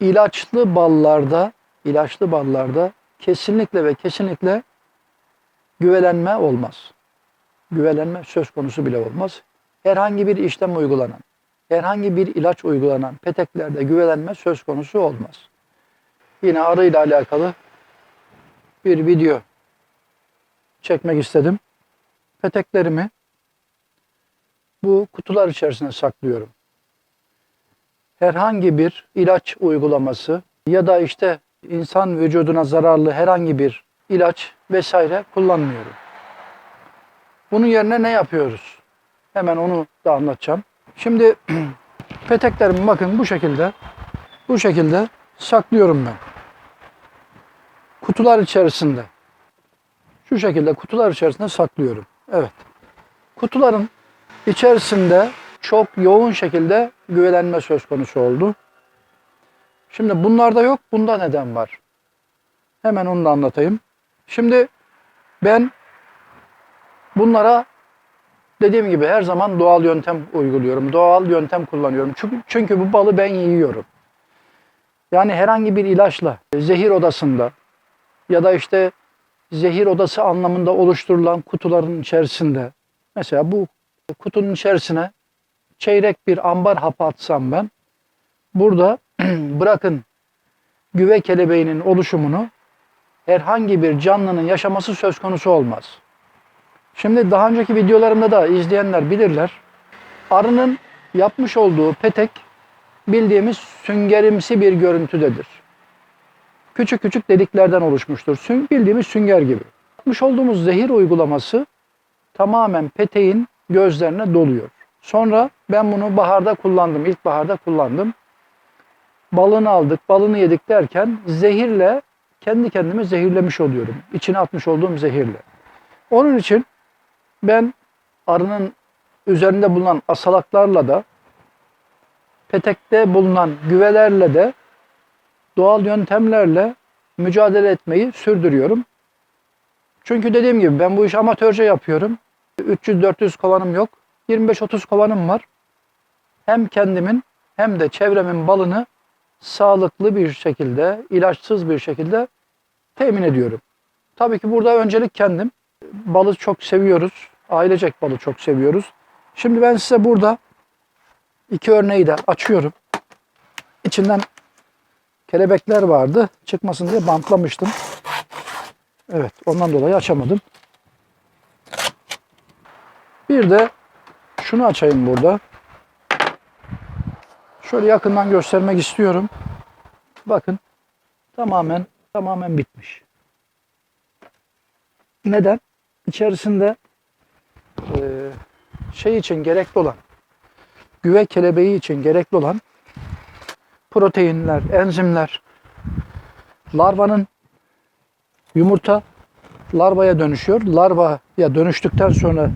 ilaçlı ballarda, ilaçlı ballarda kesinlikle ve kesinlikle güvelenme olmaz. Güvelenme söz konusu bile olmaz. Herhangi bir işlem uygulanan, herhangi bir ilaç uygulanan peteklerde güvelenme söz konusu olmaz. Yine arıyla alakalı bir video çekmek istedim. Peteklerimi bu kutular içerisine saklıyorum. Herhangi bir ilaç uygulaması ya da işte insan vücuduna zararlı herhangi bir ilaç vesaire kullanmıyorum. Bunun yerine ne yapıyoruz? Hemen onu da anlatacağım. Şimdi peteklerimi bakın bu şekilde bu şekilde saklıyorum ben. Kutular içerisinde. Şu şekilde kutular içerisinde saklıyorum. Evet. Kutuların içerisinde çok yoğun şekilde güvelenme söz konusu oldu. Şimdi bunlarda yok. Bunda neden var? Hemen onu da anlatayım. Şimdi ben bunlara dediğim gibi her zaman doğal yöntem uyguluyorum. Doğal yöntem kullanıyorum. Çünkü, çünkü bu balı ben yiyorum. Yani herhangi bir ilaçla zehir odasında ya da işte zehir odası anlamında oluşturulan kutuların içerisinde mesela bu kutunun içerisine çeyrek bir ambar hapı atsam ben burada bırakın güve kelebeğinin oluşumunu herhangi bir canlının yaşaması söz konusu olmaz. Şimdi daha önceki videolarımda da izleyenler bilirler. Arının yapmış olduğu petek bildiğimiz süngerimsi bir görüntüdedir. Küçük küçük deliklerden oluşmuştur. Sün, bildiğimiz sünger gibi. Yapmış olduğumuz zehir uygulaması tamamen peteğin gözlerine doluyor. Sonra ben bunu baharda kullandım. İlkbaharda kullandım. Balını aldık, balını yedik derken zehirle kendi kendimi zehirlemiş oluyorum. İçine atmış olduğum zehirle. Onun için ben arının üzerinde bulunan asalaklarla da petekte bulunan güvelerle de doğal yöntemlerle mücadele etmeyi sürdürüyorum. Çünkü dediğim gibi ben bu işi amatörce yapıyorum. 300-400 kovanım yok. 25-30 kovanım var. Hem kendimin hem de çevremin balını sağlıklı bir şekilde, ilaçsız bir şekilde temin ediyorum. Tabii ki burada öncelik kendim. Balı çok seviyoruz. Ailecek balı çok seviyoruz. Şimdi ben size burada iki örneği de açıyorum. İçinden kelebekler vardı. Çıkmasın diye bantlamıştım. Evet, ondan dolayı açamadım. Bir de şunu açayım burada. Şöyle yakından göstermek istiyorum. Bakın tamamen tamamen bitmiş. Neden? İçerisinde e, şey için gerekli olan güve kelebeği için gerekli olan proteinler, enzimler, larvanın yumurta larvaya dönüşüyor. Larvaya dönüştükten sonra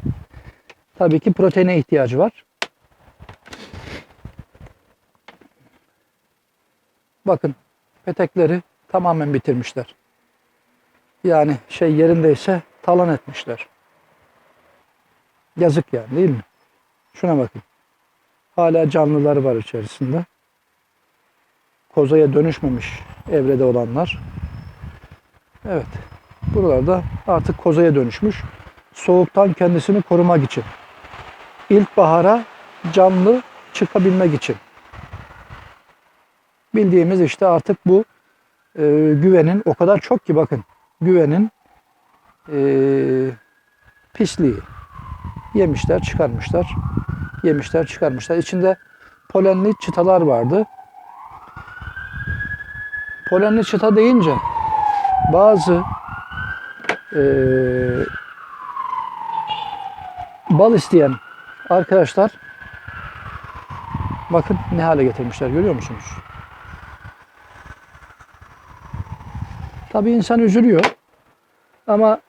tabii ki proteine ihtiyacı var. Bakın petekleri tamamen bitirmişler. Yani şey yerindeyse talan etmişler. Yazık yani değil mi? Şuna bakın. Hala canlıları var içerisinde. Kozaya dönüşmemiş evrede olanlar. Evet. Buralarda artık kozaya dönüşmüş. Soğuktan kendisini korumak için. İlkbahara canlı çıkabilmek için. Bildiğimiz işte artık bu e, güvenin o kadar çok ki bakın güvenin e, pisliği. Yemişler, çıkarmışlar. Yemişler, çıkarmışlar. İçinde polenli çıtalar vardı. Polenli çıta deyince bazı e, bal isteyen arkadaşlar bakın ne hale getirmişler görüyor musunuz? Tabii insan üzülüyor. Ama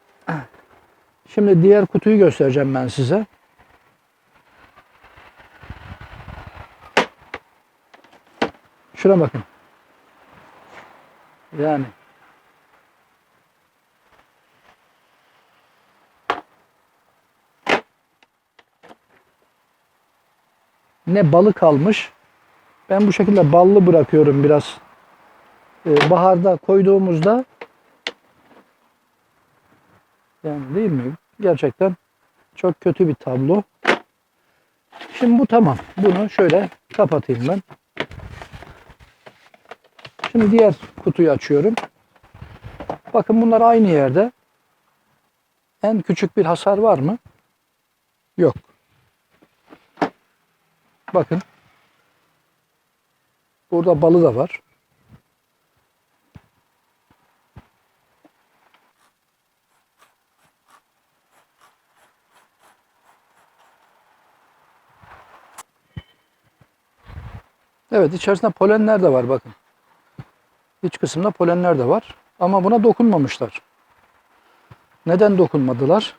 şimdi diğer kutuyu göstereceğim ben size. Şuna bakın. Yani ne balı kalmış. Ben bu şekilde ballı bırakıyorum biraz e, baharda koyduğumuzda yani değil mi? Gerçekten çok kötü bir tablo. Şimdi bu tamam. Bunu şöyle kapatayım ben. Şimdi diğer kutuyu açıyorum. Bakın bunlar aynı yerde. En küçük bir hasar var mı? Yok. Bakın. Burada balı da var. Evet içerisinde polenler de var bakın. İç kısımda polenler de var. Ama buna dokunmamışlar. Neden dokunmadılar?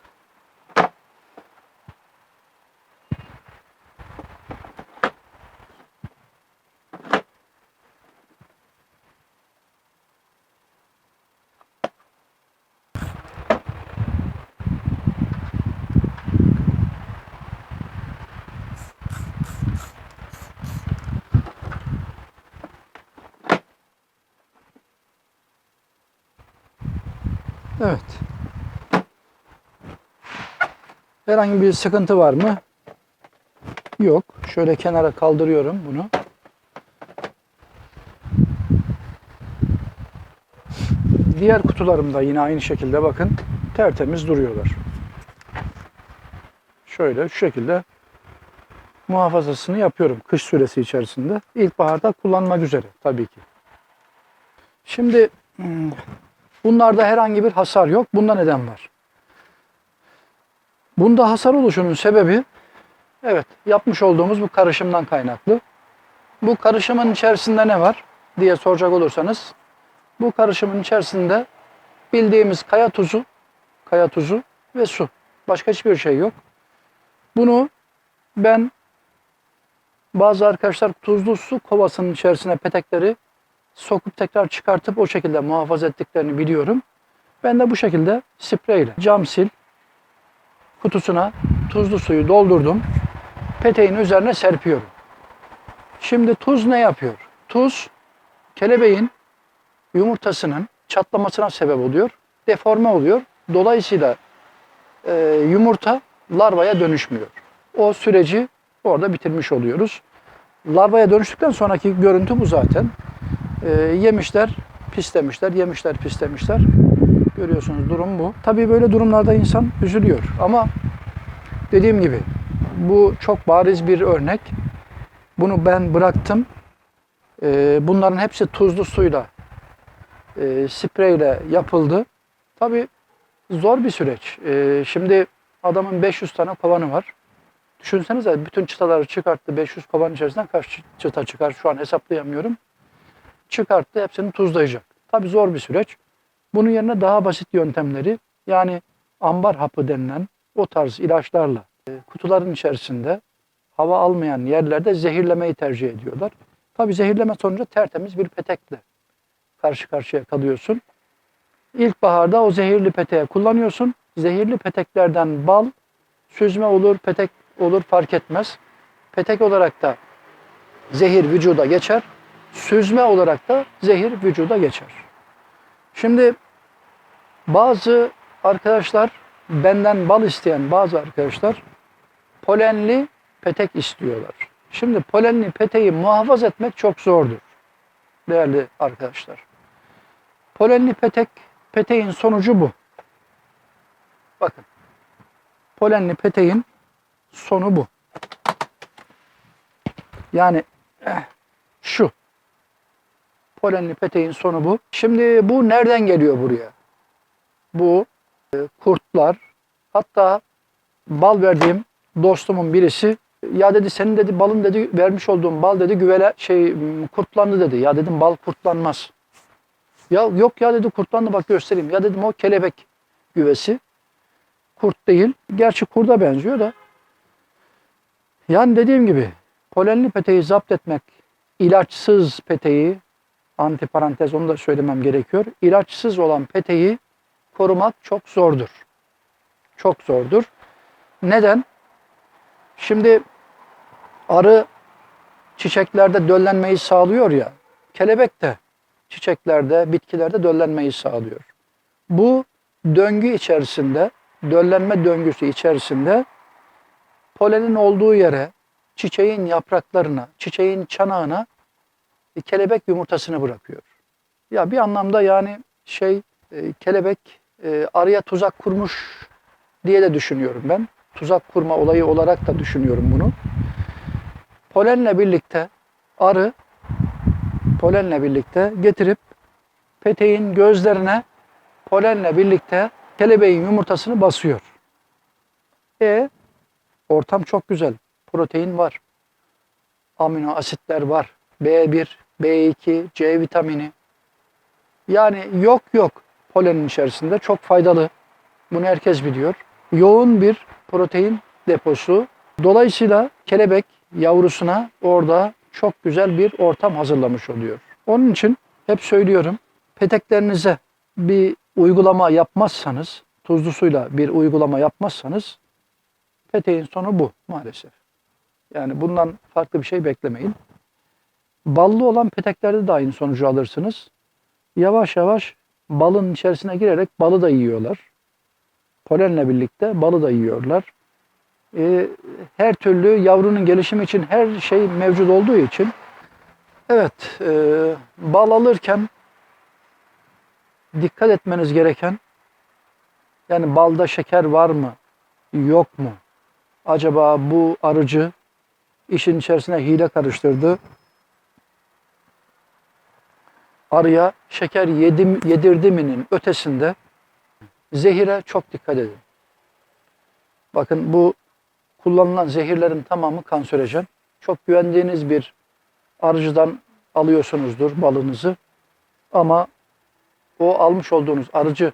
Evet. Herhangi bir sıkıntı var mı? Yok. Şöyle kenara kaldırıyorum bunu. Diğer kutularımda yine aynı şekilde bakın tertemiz duruyorlar. Şöyle şu şekilde muhafazasını yapıyorum kış süresi içerisinde. İlkbaharda kullanmak üzere tabii ki. Şimdi hmm, bunlarda herhangi bir hasar yok. Bunda neden var? Bunda hasar oluşunun sebebi evet yapmış olduğumuz bu karışımdan kaynaklı. Bu karışımın içerisinde ne var diye soracak olursanız bu karışımın içerisinde bildiğimiz kaya tuzu, kaya tuzu ve su. Başka hiçbir şey yok. Bunu ben bazı arkadaşlar tuzlu su kovasının içerisine petekleri sokup tekrar çıkartıp o şekilde muhafaza ettiklerini biliyorum. Ben de bu şekilde spreyle cam sil kutusuna tuzlu suyu doldurdum. Peteğin üzerine serpiyorum. Şimdi tuz ne yapıyor? Tuz kelebeğin yumurtasının çatlamasına sebep oluyor. Deforme oluyor. Dolayısıyla e, yumurta larvaya dönüşmüyor. O süreci orada bitirmiş oluyoruz. Larvaya dönüştükten sonraki görüntü bu zaten. E, yemişler, pislemişler, yemişler, pislemişler. Görüyorsunuz durum bu. Tabii böyle durumlarda insan üzülüyor. Ama dediğim gibi bu çok bariz bir örnek. Bunu ben bıraktım. E, bunların hepsi tuzlu suyla, e, spreyle yapıldı. Tabii zor bir süreç. E, şimdi adamın 500 tane kovanı var. Düşünsenize bütün çıtaları çıkarttı. 500 kovan içerisinden kaç çıta çıkar şu an hesaplayamıyorum. Çıkarttı hepsini tuzlayacak. Tabii zor bir süreç. Bunun yerine daha basit yöntemleri yani ambar hapı denilen o tarz ilaçlarla e, kutuların içerisinde hava almayan yerlerde zehirlemeyi tercih ediyorlar. Tabii zehirleme sonucu tertemiz bir petekle karşı karşıya kalıyorsun. İlkbaharda o zehirli peteği kullanıyorsun. Zehirli peteklerden bal, süzme olur, petek olur fark etmez. Petek olarak da zehir vücuda geçer. Süzme olarak da zehir vücuda geçer. Şimdi bazı arkadaşlar benden bal isteyen bazı arkadaşlar polenli petek istiyorlar. Şimdi polenli peteği muhafaza etmek çok zordur değerli arkadaşlar. Polenli petek, peteğin sonucu bu. Bakın. Polenli peteğin sonu bu. Yani eh, şu. Polenli peteğin sonu bu. Şimdi bu nereden geliyor buraya? Bu e, kurtlar hatta bal verdiğim dostumun birisi ya dedi senin dedi balın dedi vermiş olduğun bal dedi güvele şey kurtlandı dedi. Ya dedim bal kurtlanmaz. Ya yok ya dedi kurtlandı bak göstereyim. Ya dedim o kelebek güvesi. Kurt değil. Gerçi kurda benziyor da. Yani dediğim gibi polenli peteği zapt etmek, ilaçsız peteği, antiparantez onu da söylemem gerekiyor. İlaçsız olan peteği korumak çok zordur. Çok zordur. Neden? Şimdi arı çiçeklerde döllenmeyi sağlıyor ya. Kelebek de çiçeklerde, bitkilerde döllenmeyi sağlıyor. Bu döngü içerisinde, döllenme döngüsü içerisinde polenin olduğu yere, çiçeğin yapraklarına, çiçeğin çanağına e, kelebek yumurtasını bırakıyor. Ya bir anlamda yani şey e, kelebek e, arıya tuzak kurmuş diye de düşünüyorum ben. Tuzak kurma olayı olarak da düşünüyorum bunu. Polenle birlikte arı polenle birlikte getirip peteğin gözlerine polenle birlikte kelebeğin yumurtasını basıyor. E ortam çok güzel. Protein var. Amino asitler var. B1, B2, C vitamini. Yani yok yok polenin içerisinde çok faydalı. Bunu herkes biliyor. Yoğun bir protein deposu. Dolayısıyla kelebek yavrusuna orada çok güzel bir ortam hazırlamış oluyor. Onun için hep söylüyorum peteklerinize bir uygulama yapmazsanız, tuzlu suyla bir uygulama yapmazsanız peteğin sonu bu maalesef. Yani bundan farklı bir şey beklemeyin. Ballı olan peteklerde de aynı sonucu alırsınız. Yavaş yavaş balın içerisine girerek balı da yiyorlar. Polenle birlikte balı da yiyorlar. Ee, her türlü yavrunun gelişimi için her şey mevcut olduğu için evet e, bal alırken dikkat etmeniz gereken yani balda şeker var mı yok mu? Acaba bu arıcı işin içerisine hile karıştırdı. Arıya şeker yedim, yedirdi mi'nin ötesinde zehire çok dikkat edin. Bakın bu kullanılan zehirlerin tamamı kanserojen. Çok güvendiğiniz bir arıcıdan alıyorsunuzdur balınızı. Ama o almış olduğunuz arıcı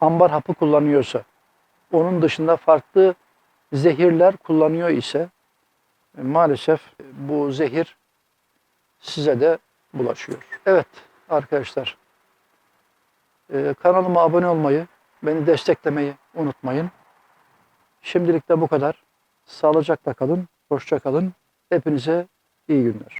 ambar hapı kullanıyorsa, onun dışında farklı zehirler kullanıyor ise maalesef bu zehir size de bulaşıyor. Evet arkadaşlar e, kanalıma abone olmayı, beni desteklemeyi unutmayın. Şimdilik de bu kadar. Sağlıcakla kalın, hoşça kalın. Hepinize iyi günler.